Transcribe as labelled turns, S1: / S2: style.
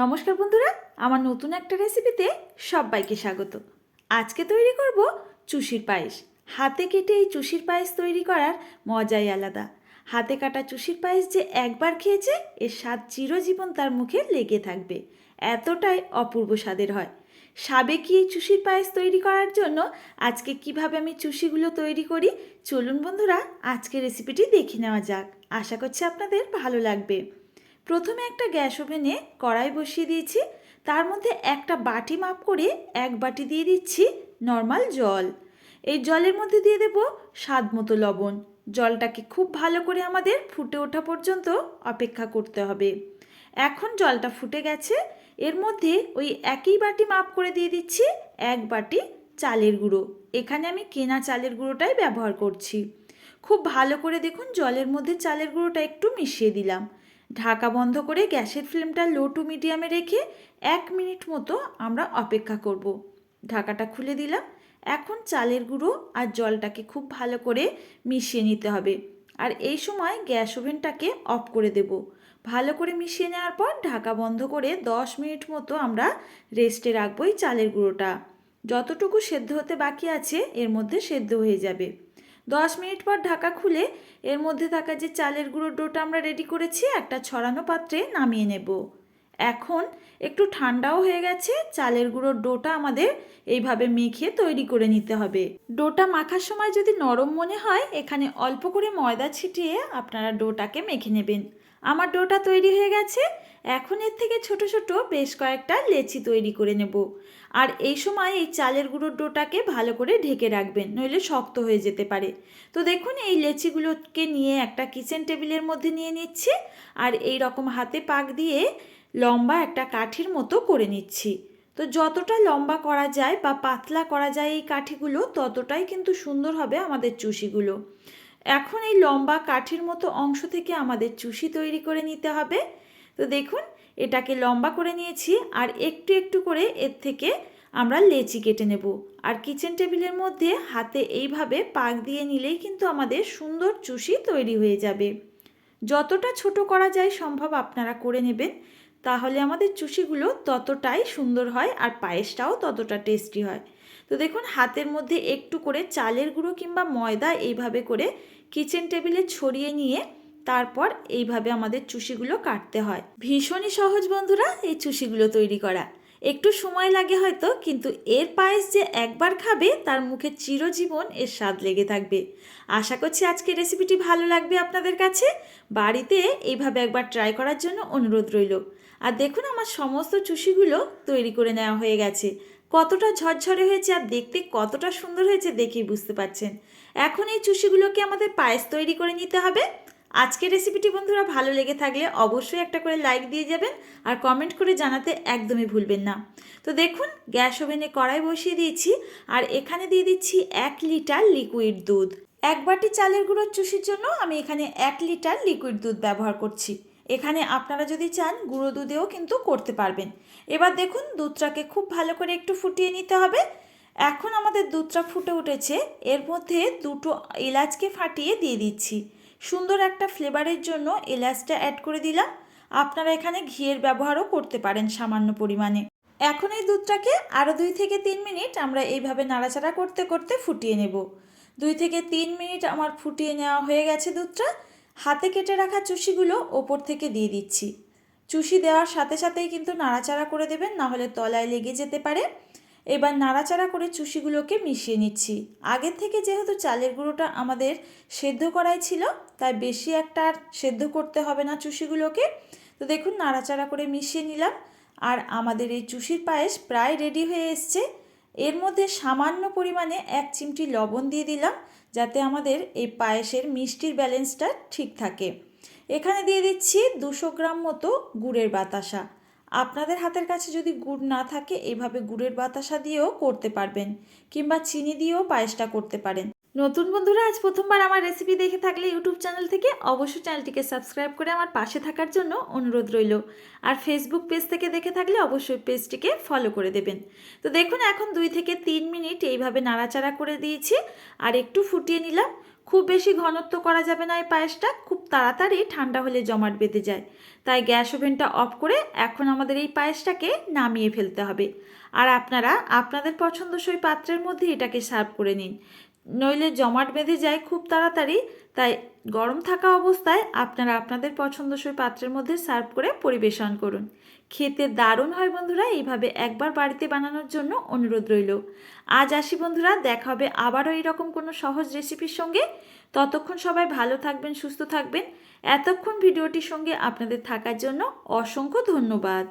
S1: নমস্কার বন্ধুরা, আমার নতুন একটা রেসিপিতে সবাইকে স্বাগত। আজকে তৈরি করব চুষির পায়েস। হাতে কেটে এই চুষির পায়েস তৈরি করার মজাই আলাদা। হাতে কাটা চুষির পায়েস যে একবার খেয়েছে, এর স্বাদ চিরজীবন তার মুখে লেগে থাকবে। এতটাই অপূর্ব স্বাদের হয়। সাবেকি এই চুষির পায়েস তৈরি করার জন্য আজকে কীভাবে আমি চুষিগুলো তৈরি করি, চলুন বন্ধুরা আজকে রেসিপিটি দেখে নেওয়া যাক। আশা করছি আপনাদের ভালো লাগবে। প্রথমে একটা গ্যাস ওভেনে কড়াই বসিয়ে দিয়েছি। তার মধ্যে একটা বাটি মাপ করে এক বাটি দিয়ে দিচ্ছি নর্মাল জল। এই জলের মধ্যে দিয়ে দেব স্বাদ মতো লবণ। জলটাকে খুব ভালো করে আমাদের ফুটে ওঠা পর্যন্ত অপেক্ষা করতে হবে। এখন জলটা ফুটে গেছে। এর মধ্যে ওই একই বাটি মাপ করে দিয়ে দিচ্ছি এক বাটি চালের গুঁড়ো। এখানে আমি কেনা চালের গুঁড়োটাই ব্যবহার করছি। খুব ভালো করে দেখুন জলের মধ্যে চালের গুঁড়োটা একটু মিশিয়ে দিলাম। ঢাকা বন্ধ করে গ্যাসের ফ্লেমটা লো টু মিডিয়ামে রেখে এক মিনিট মতো আমরা অপেক্ষা করব। ঢাকাটা খুলে দিলাম। এখন চালের গুঁড়ো আর জলটাকে খুব ভালো করে মিশিয়ে নিতে হবে। আর এই সময় গ্যাস ওভেনটাকে অফ করে দেব। ভালো করে মিশিয়ে নেওয়ার পর ঢাকা বন্ধ করে দশ মিনিট মতো আমরা রেস্টে রাখব এই চালের গুঁড়োটা। যতটুকু সেদ্ধ হতে বাকি আছে, এর মধ্যে সেদ্ধ হয়ে যাবে। দশ মিনিট পর ঢাকা খুলে এর মধ্যে থাকা যে চালের গুঁড়োর ডোটা আমরা রেডি করেছি, একটা ছড়ানো পাত্রে নামিয়ে নেব। এখন একটু ঠান্ডাও হয়ে গেছে, চালের গুঁড়োর ডোটা আমাদের এইভাবে মেখে তৈরি করে নিতে হবে। ডোটা মাখার সময় যদি নরম মনে হয়, এখানে অল্প করে ময়দা ছিটিয়ে আপনারা ডোটাকে মেখে নেবেন। আমার ডোটা তৈরি হয়ে গেছে এখন এর থেকে ছোট ছোট বেশ কয়েকটা লেচি তৈরি করে নেব। আর এই সময় এই চালের গুঁড়োর ডোটাকে ভালো করে ঢেকে রাখবেন, নইলে শক্ত হয়ে যেতে পারে। তো দেখুন, এই লেচিগুলোকে নিয়ে একটা কিচেন টেবিলের মধ্যে নিয়ে নিচ্ছি আর এই রকম হাতে পাক দিয়ে লম্বা একটা কাঠির মতো করে নিচ্ছি। তো যতটা লম্বা করা যায় বা পাতলা করা যায় এই কাঠিগুলো, ততটাই কিন্তু সুন্দর হবে আমাদের চুষিগুলো। এখন এই লম্বা কাঠির মতো অংশ থেকে আমাদের চুষি তৈরি করে নিতে হবে। তো দেখুন, এটাকে লম্বা করে নিয়েছি আর একটু একটু করে এর থেকে আমরা লেচি কেটে নেব। আর কিচেন টেবিলের মধ্যে হাতে এইভাবে পাক দিয়ে নিলেই কিন্তু আমাদের সুন্দর চুষি তৈরি হয়ে যাবে। যতটা ছোট করা যায় সম্ভব আপনারা করে নেবেন, তাহলে আমাদের চুষিগুলো ততটাই সুন্দর হয় আর পায়েসটাও ততটা টেস্টি হয়। তো দেখুন, হাতের মধ্যে একটু করে চালের গুঁড়ো কিংবা ময়দা এইভাবে করে কিচেন টেবিলে ছড়িয়ে নিয়ে তারপর এইভাবে আমাদের চুষিগুলো কাটতে হয়। ভীষণই সহজ বন্ধুরা এই চুষিগুলো তৈরি করা। একটু সময় লাগে হয়তো, কিন্তু এর পায়েস যে একবার খাবে, তার মুখে চিরজীবন এর স্বাদ লেগে থাকবে। আশা করছি আজকে রেসিপিটি ভালো লাগবে আপনাদের কাছে। বাড়িতে এইভাবে একবার ট্রাই করার জন্য অনুরোধ রইল। আর দেখুন, আমার সমস্ত চুষিগুলো তৈরি করে নেওয়া হয়ে গেছে। কতটা ঝরঝরে হয়েছে আর দেখতে কতটা সুন্দর হয়েছে দেখেই বুঝতে পারছেন। এখন এই চুষিগুলোকে আমাদের পায়েস তৈরি করে নিতে হবে। আজকের রেসিপিটি বন্ধুরা ভালো লেগে থাকলে অবশ্যই একটা করে লাইক দিয়ে যাবেন আর কমেন্ট করে জানাতে একদমই ভুলবেন না। তো দেখুন, গ্যাস ওভেনে কড়াই বসিয়ে দিয়েছি আর এখানে দিয়ে দিচ্ছি এক লিটার লিকুইড দুধ। এক বাটি চালের গুঁড়োর চুষির জন্য আমি এখানে এক লিটার লিকুইড দুধ ব্যবহার করছি। এখানে আপনারা যদি চান, গুঁড়ো দুধেও কিন্তু করতে পারবেন। এবার দেখুন, দুধটাকে খুব ভালো করে একটু ফুটিয়ে নিতে হবে। এখন আমাদের দুধটা ফুটে উঠেছে, এর মধ্যে দুটো এলাচকে ফাটিয়ে দিয়ে দিচ্ছি। সুন্দর একটা ফ্লেভারের জন্য এলাচটা অ্যাড করে দিলাম। আপনারা এখানে ঘিয়ের ব্যবহারও করতে পারেন সামান্য পরিমাণে। এখন এই দুধটাকে আরও দুই থেকে তিন মিনিট আমরা এইভাবে নাড়াচাড়া করতে করতে ফুটিয়ে নেব। দুই থেকে তিন মিনিট আমার ফুটিয়ে নেওয়া হয়ে গেছে দুধটা। হাতে কেটে রাখা চুষিগুলো ওপর থেকে দিয়ে দিচ্ছি। চুষি দেওয়ার সাথে সাথেই কিন্তু নাড়াচাড়া করে দেবেন না হলে তলায় লেগে যেতে পারে। এবার নাড়াচাড়া করে চুষিগুলোকে মিশিয়ে নিচ্ছি। আগের থেকে যেহেতু চালের গুঁড়োটা আমাদের সেদ্ধ করাই ছিল, তাই বেশি একটা আর সেদ্ধ করতে হবে না চুষিগুলোকে। তো দেখুন, নাড়াচাড়া করে মিশিয়ে নিলাম। আর আমাদের এই চুষির পায়েস প্রায় রেডি হয়ে এসছে। এর মধ্যে সামান্য পরিমাণে এক চিমটি লবণ দিয়ে দিলাম, যাতে আমাদের এই পায়েসের মিষ্টির ব্যালেন্সটা ঠিক থাকে। এখানে দিয়ে দিচ্ছি দুশো গ্রাম মতো গুড়ের বাতাসা। আপনাদের হাতের কাছে যদি গুড় না থাকে এইভাবে গুড়ের বাতাসা দিয়েও করতে পারবেন কিংবা চিনি দিয়েও পায়েসটা করতে পারেন। নতুন বন্ধুরা, আজ প্রথমবার আমার রেসিপি দেখে থাকলে ইউটিউব চ্যানেল থেকে অবশ্যই চ্যানেলটিকে সাবস্ক্রাইব করে আমার পাশে থাকার জন্য অনুরোধ রইল। আর ফেসবুক পেজ থেকে দেখে থাকলে অবশ্যই পেজটিকে ফলো করে দেবেন। তো দেখুন, এখন দুই থেকে তিন মিনিট এইভাবে নাড়াচাড়া করে দিয়েছি। আর একটু ফুটিয়ে নিলাম। খুব বেশি ঘনত্ব করা যাবে না এই পায়েসটা, খুব তাড়াতাড়ি ঠান্ডা হলে জমাট বেঁধে যায়। তাই গ্যাস ওভেনটা অফ করে এখন আমাদের এই পায়েসটাকে নামিয়ে ফেলতে হবে। আর আপনারা আপনাদের পছন্দসই পাত্রের মধ্যে এটাকে সার্ভ করে নিন। নইলে জমাট বেঁধে যায় খুব তাড়াতাড়ি। তাই গরম থাকা অবস্থায় আপনারা আপনাদের পছন্দসই পাত্রের মধ্যে সার্ভ করে পরিবেশন করুন। খেতে দারুণ হয় বন্ধুরা, এইভাবে একবার বাড়িতে বানানোর জন্য অনুরোধ রইল। আজ আসি বন্ধুরা, দেখা হবে আবারও এইরকম কোনো সহজ রেসিপির সঙ্গে। ততক্ষণ সবাই ভালো থাকবেন, সুস্থ থাকবেন। এতক্ষণ ভিডিওটির সঙ্গে আপনাদের থাকার জন্য অসংখ্য ধন্যবাদ।